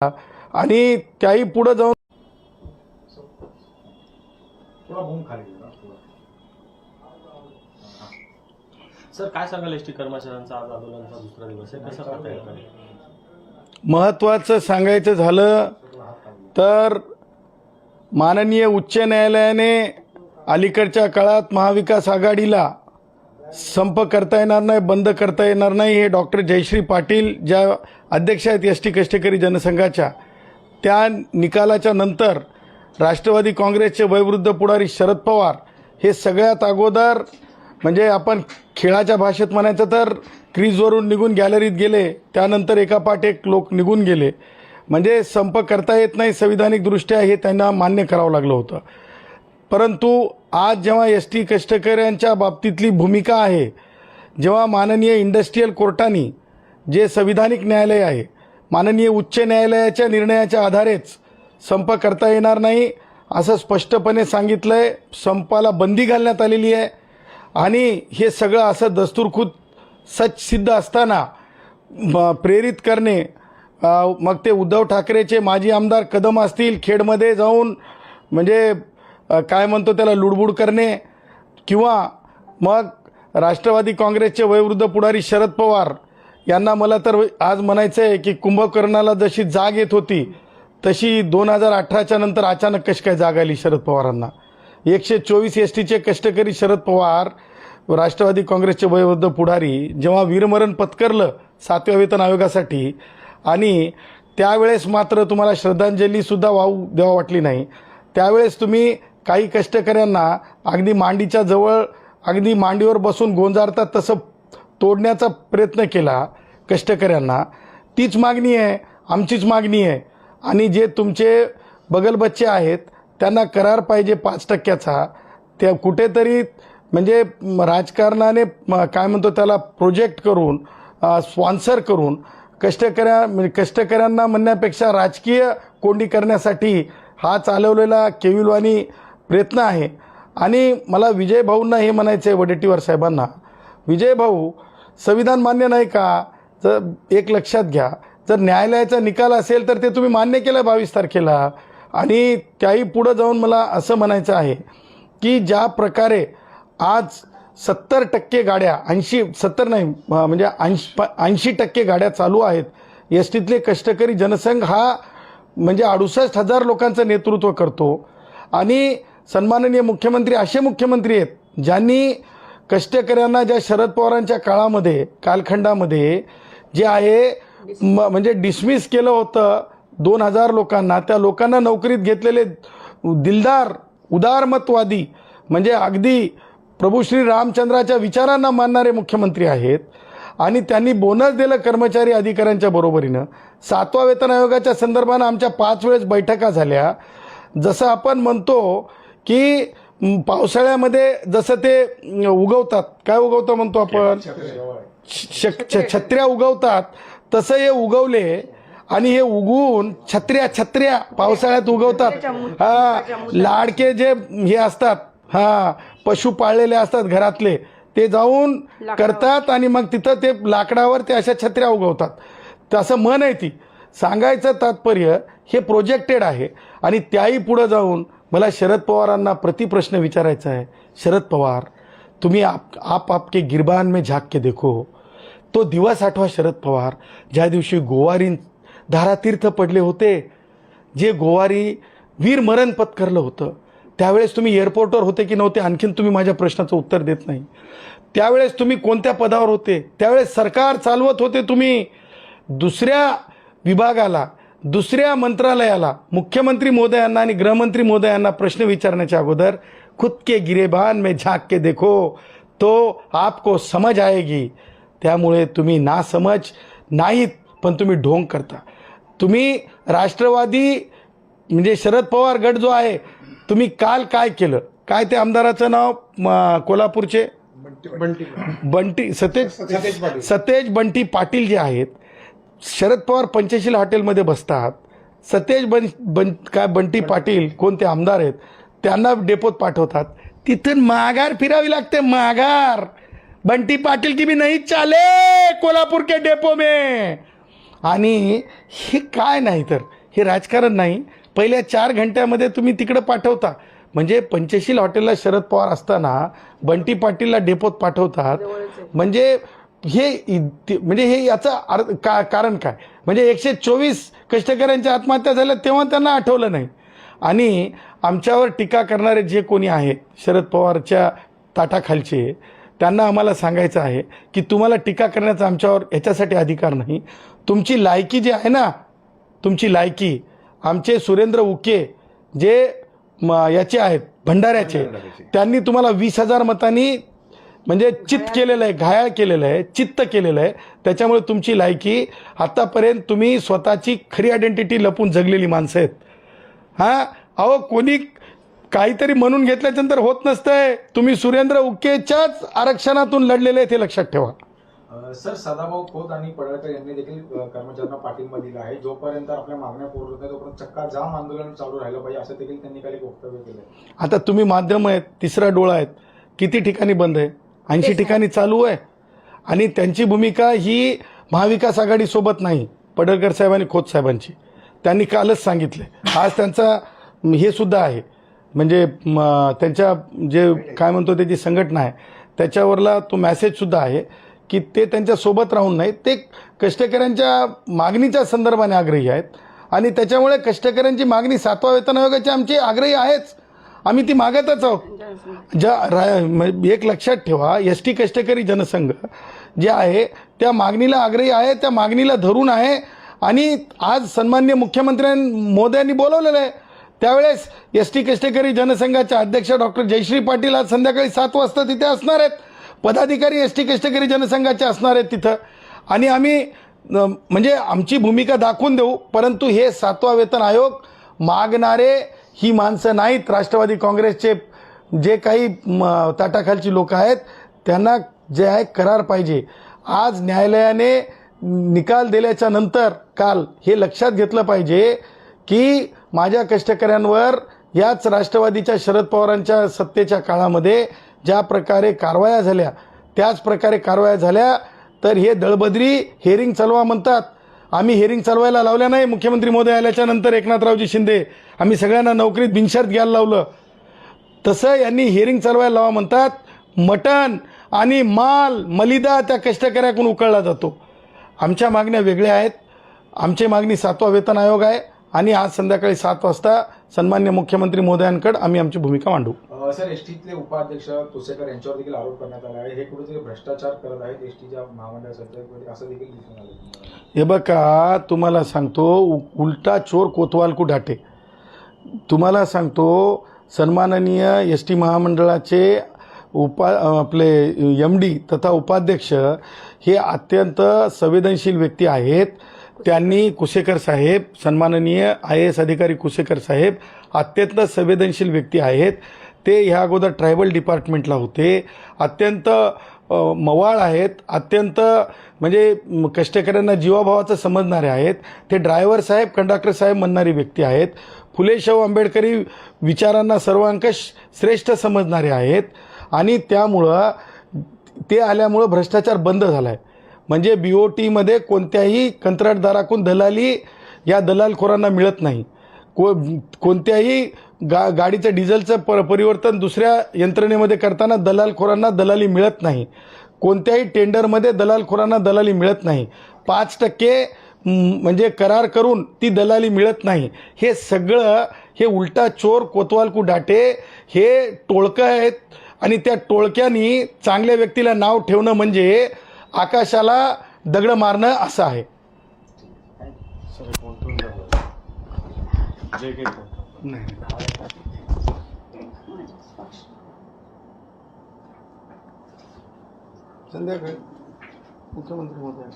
आणि त्याही पुढे जाऊन. सर काय सांगाल एस टी कर्मचाऱ्यांचा आज आंदोलनाचा दुसरा दिवस आहे कसं करता येईल महत्त्वाचं सांगायचं झालं तर माननीय उच्च न्यायालयाने अलीकडच्या काळात महाविकास आघाडीला संप करता येणार नाही बंद करता येणार नाही. हे डॉक्टर जयश्री पाटील ज्या अध्यक्ष आहेत एस टी कष्टकरी जनसंघाच्या त्या निकालाच्या नंतर राष्ट्रवादी काँग्रेसचे वयवृद्ध पुढारी शरद पवार हे सगळ्यात अगोदर म्हणजे आपण खेळाच्या भाषेत म्हणायचं तर क्रीजवरून निघून गॅलरीत गेले. त्यानंतर एकापाठ एक लोक निघून गेले. म्हणजे संप करता येत नाही संविधानिकदृष्ट्या हे त्यांना मान्य करावं लागलं होतं. परंतु आज जेव्हा एस टी कष्टकऱ्यांच्या बाबतीतली भूमिका आहे जेव्हा माननीय इंडस्ट्रीयल कोर्टाने जे संविधानिक न्यायालय आहे माननीय उच्च न्यायालयाच्या निर्णयाच्या आधारेच संप करता येणार नाही असं स्पष्टपणे सांगितलं आहे संपाला बंदी घालण्यात आलेली आहे. आणि हे सगळं असं दस्तूरखुद सच सिद्ध असताना म- प्रेरित करणे मग ते उद्धव ठाकरेचे माजी आमदार कदम असतील खेडमध्ये जाऊन म्हणजे काय म्हणतो त्याला लुडबुड करणे? किंवा मग राष्ट्रवादी काँग्रेसचे वयोवृद्ध पुढारी शरद पवार यांना मला तर आज म्हणायचं आहे की कुंभकर्णाला जशी जाग येत होती तशी दोन हजार अठराच्या नंतर अचानक कशी काय जाग आली शरद पवारांना? एकशे चोवीस एस टीचे कष्टकरी शरद पवार राष्ट्रवादी काँग्रेसचे वयोवृद्ध पुढारी जेव्हा वीरमरण पत्करलं सातव्या वेतन आयोगासाठी आणि त्यावेळेस मात्र तुम्हाला श्रद्धांजलीसुद्धा वाहू द्यावा वाटली नाही. त्यावेळेस तुम्ही काही कष्टकऱ्यांना अगदी मांडीच्या जवळ अगदी मांडीवर बसून गोंजारतात तसं तोडण्याचा प्रयत्न केला कष्टकऱ्यांना. तीच मागणी आहे आमचीच मागणी आहे. आणि जे तुमचे बगलबच्चे आहेत त्यांना करार पाहिजे पाच टक्क्याचा. त्या कुठेतरी म्हणजे राजकारणाने काय म्हणतो त्याला प्रोजेक्ट करून स्पॉन्सर करून कष्टकऱ्या म्हणजे कष्टकऱ्यांना म्हणण्यापेक्षा राजकीय कोंडी करण्यासाठी हा चालवलेला केविलवाणी प्रयत्न आहे. आणि मला विजय भाऊंना हे म्हणायचं आहे वडेट्टीवार साहेबांना विजय भाऊ संविधान मान्य नाही का? जर एक लक्षात घ्या. जर न्यायालयाचा निकाल असेल तर ते तुम्ही मान्य केलं बावीस तारखेला. आणि त्याही पुढं जाऊन मला असं म्हणायचं आहे की ज्या प्रकारे आज सत्तर टक्के गाड्या ऐंशी सत्तर नाही म्हणजे ऐंशी ऐंशी टक्के गाड्या चालू आहेत. एस टीतले कष्टकरी जनसंघ हा म्हणजे अडुसष्ट हजार लोकांचं नेतृत्व करतो. आणि सन्माननीय मुख्यमंत्री असे मुख्यमंत्री आहेत ज्यांनी कष्टकऱ्यांना ज्या शरद पवारांच्या काळामध्ये कालखंडामध्ये जे आहे म म्हणजे डिसमिस केलं होतं दोन हजार लोकांना त्या लोकांना नोकरीत घेतलेले दिलदार उदारमतवादी म्हणजे अगदी प्रभू श्री रामचंद्राच्या विचारांना मानणारे मुख्यमंत्री आहेत आणि त्यांनी बोनस दिलं कर्मचारी अधिकाऱ्यांच्या बरोबरीनं. सातवा वेतन आयोगाच्या संदर्भानं आमच्या पाच वेळेस बैठका झाल्या. जसं आपण म्हणतो की म, पावसाळ्यामध्ये जसं ते उगवतात. काय उगवतं म्हणतो आपण? छत्र्या उगवतात. तसं हे उगवले आणि हे उगवून छत्र्या छत्र्या पावसाळ्यात उगवतात. हा लाडके जे हे असतात हा पशु पाळलेले असतात घरातले ते जाऊन करतात आणि मग तिथं ते लाकडावर ते अशा छत्र्या उगवतात. तसं मन आहे ती. सांगायचं तात्पर्य हे प्रोजेक्टेड आहे. आणि त्याही पुढं जाऊन मला शरद पवारांना प्रतिप्रश्न विचारायचा आहे. शरद पवार तुम्ही आप आप आपके गिरबान में झाक के देखो. तो दिवस आठवा शरद पवार. ज्या दिवशी गोवारी धारातीर्थ पडले होते जे गोवारी वीर मरण पत्करलं होतं त्यावेळेस तुम्ही एअरपोर्टवर होते की नव्हते आणखीन तुम्ही माझ्या प्रश्नाचं उत्तर देत नाही. त्यावेळेस तुम्ही कोणत्या पदावर होते? त्यावेळेस सरकार चालवत होते तुम्ही दुसऱ्या विभागाला. दुसऱ्या मंत्रालयाला मुख्यमंत्री महोदयांना आणि गृहमंत्री महोदयांना प्रश्न विचारण्याच्या अगोदर खुद के गिरेबान में झाक के देखो तो आपको समज आएगी. त्यामुळे तुम्ही ना समज नाहीत पण तुम्ही ढोंग करता. तुम्ही राष्ट्रवादी म्हणजे शरद पवार गट जो आहे तुम्ही काल काय केलं? काय ते आमदाराचं नाव कोल्हापूरचे? बंटी सतेज सतेज पाटील. सतेज बंटी पाटील जे आहेत शरद पवार पंचशील हॉटेलमध्ये बसतात. सतेज बन बन काय बंटी पाटील कोणते आमदार आहेत त्यांना डेपोत पाठवतात. तिथून माघार फिरावी लागते माघार. बंटी पाटील की भी नहीं चाले कोल्हापूर के डेपो में. आणि हे काय नाही तर हे राजकारण नाही. पहिल्या चार घंट्यामध्ये तुम्ही तिकडं पाठवता. म्हणजे पंचशील हॉटेलला शरद पवार असताना बंटी पाटीलला डेपोत पाठवतात. म्हणजे हे म्हणजे हे याचं अर्थ का कारण काय? म्हणजे एकशे चोवीस कष्टकऱ्यांच्या आत्महत्या झाल्या तेव्हा त्यांना आठवलं नाही. आणि आमच्यावर टीका करणारे जे कोणी आहेत शरद पवारच्या ताटाखालचे त्यांना आम्हाला सांगायचं आहे की तुम्हाला टीका करण्याचा आमच्यावर याच्यासाठी अधिकार नाही. तुमची लायकी जी आहे ना तुमची लायकी आमचे सुरेंद्र उके जे याचे आहेत भंडाऱ्याचे. त्यांनी तुम्हाला वीस हजार मतांनी म्हणजे चित्त केलेलं आहे घायाळ केलेलं आहे चित्त केलेलं आहे. त्याच्यामुळे तुमची लायकी आत्तापर्यंत तुम्ही स्वतःची खरी आयडेंटिटी लपून जगलेली माणसं आहेत. हां? अहो कोणी काहीतरी म्हणून घेतल्याच्यानंतर होत नसतंय. तुम्ही सुरेंद्र उकेच्याच आरक्षणातून लढलेले आहेत हे लक्षात ठेवा. सर सदाभाऊ खोत आणि पडळकर यांनी देखील कर्मचाऱ्यांना पाठिंबा दिला आहे. जोपर्यंत आपल्या मागण्या पूर्ण होत नाही तोपर्यंत चक्का जाम आंदोलन चालू राहिलं पाहिजे असं देखील त्यांनी काही वक्तव्य केलं आता तुम्ही माध्यम आहेत तिसरा डोळा आहेत. किती ठिकाणी बंद आहे? ऐंशी ठिकाणी चालू आहे. आणि त्यांची भूमिका ही महाविकास आघाडीसोबत नाही पडळकर साहेब आणि खोत साहेबांची. त्यांनी कालच सांगितले. आज त्यांचा हे सुद्धा आहे. म्हणजे त्यांच्या जे काय म्हणतो त्याची संघटना आहे त्याच्यावरला तो मॅसेजसुद्धा आहे की ते त्यांच्यासोबत राहून नाही ते कष्टकऱ्यांच्या मागणीच्या संदर्भाने आग्रही आहेत. आणि त्याच्यामुळे कष्टकऱ्यांची मागणी सातवा वेतन आयोगाची आमची आग्रही आहेच. आम्ही ती मागतच आहोत. ज्या राय एक लक्षात ठेवा एस टी कष्टकरी जनसंघ जे आहे त्या मागणीला आग्रही आहे त्या मागणीला धरून आहे आणि आज सन्मान्य मुख्यमंत्र्यां मोदयांनी बोलवलेलं आहे. त्यावेळेस एस टी कष्टकरी जनसंघाच्या अध्यक्ष डॉक्टर जयश्री पाटील आज संध्याकाळी सात वाजता तिथे असणार आहेत. पदाधिकारी एस टी कष्टकरी जनसंघाचे असणार आहेत तिथं. आणि आम्ही म्हणजे आमची भूमिका दाखवून देऊ परंतु हे सातवा वेतन आयोग मागणारे ही माणसं नाहीत. राष्ट्रवादी काँग्रेसचे जे काही म, ताटाखालची लोक आहेत त्यांना जे आहे करार पाहिजे. आज न्यायालयाने निकाल दिल्याच्या नंतर काल हे लक्षात घेतलं पाहिजे की माझ्या कष्टकऱ्यांवर याच राष्ट्रवादीच्या शरद पवारांच्या सत्तेच्या काळामध्ये ज्या प्रकारे कारवाया झाल्या त्याच प्रकारे कारवाया झाल्या तर हे दळबद्री हेरिंग चालवा म्हणतात. आम्ही हेरिंग चालवायला लावल्या नाही. मुख्यमंत्री मोदी आल्याच्यानंतर एकनाथरावजी शिंदे आम्ही सगळ्यांना नोकरीत बिनशर्त घ्यायला लावलं. तसं यांनी हिअरिंग चालवायला लावा म्हणतात. मटण आणि माल मलिदा त्या कष्टकऱ्याकडून उकळला जातो. आमच्या मागण्या वेगळ्या आहेत. आमची मागणी सातवा वेतन आयोग आहे. आणि आज संध्याकाळी सात वाजता सन्मान्य मुख्यमंत्री मोदयांकडे आम्ही आमची भूमिका मांडू. सर एसटीतले उपाध्यक्ष तुसेकर यांच्यावर देखील आरोप करण्यात आला आहे. हे कुठेतरी भ्रष्टाचार करत आहेत एसटीच्या महामंडळ संचालक असं देखील दिसून आलं हे बघा तुम्हाला सांगतो उलटा चोर कोतवाल को डाटे तुम्हाला सांगतो सन्माननीय एस टी महामंडळाचे उपा आपले एम डी तथा उपाध्यक्ष हे अत्यंत संवेदनशील व्यक्ती आहेत. त्यांनी कुसेकर साहेब सन्माननीय आय एस अधिकारी कुसेकर साहेब अत्यंत संवेदनशील व्यक्ती आहेत. ते ह्या अगोदर ट्रायबल डिपार्टमेंटला होते. अत्यंत मवाळ आहेत. अत्यंत म्हणजे कष्टकऱ्यांना जीवाभावाचं समजणारे आहेत. ते ड्रायव्हर साहेब कंडक्टर साहेब म्हणणारी व्यक्ती आहेत. फुलेशाहू आंबेडकरी विचारांना सर्वांकश श्रेष्ठ समजणारे आहेत. आणि त्यामुळं ते आल्यामुळं भ्रष्टाचार बंद झाला आहे म्हणजे बी ओ टीमध्ये कोणत्याही कंत्राटदाराकडून दलाली या दलालखोरांना मिळत नाही. को कोणत्याही गा गाडीचं डिझेलचं पर परिवर्तन दुसऱ्या यंत्रणेमध्ये करताना दलालखोरांना दलाली मिळत नाही. कोणत्याही टेंडरमध्ये दलालखोरांना दलाली मिळत नाही. पाच टक्के म्हणजे करार करून ती दलाली मिळत नाही. हे सगळं हे उलटा चोर कोतवालकू डाटे हे टोळकं आहेत आणि त्या टोळक्यांनी चांगल्या व्यक्तीला नाव ठेवणं म्हणजे आकाशाला दगड मारणं असं आहे. संध्याकाळी. मुख्यमंत्री महोदय.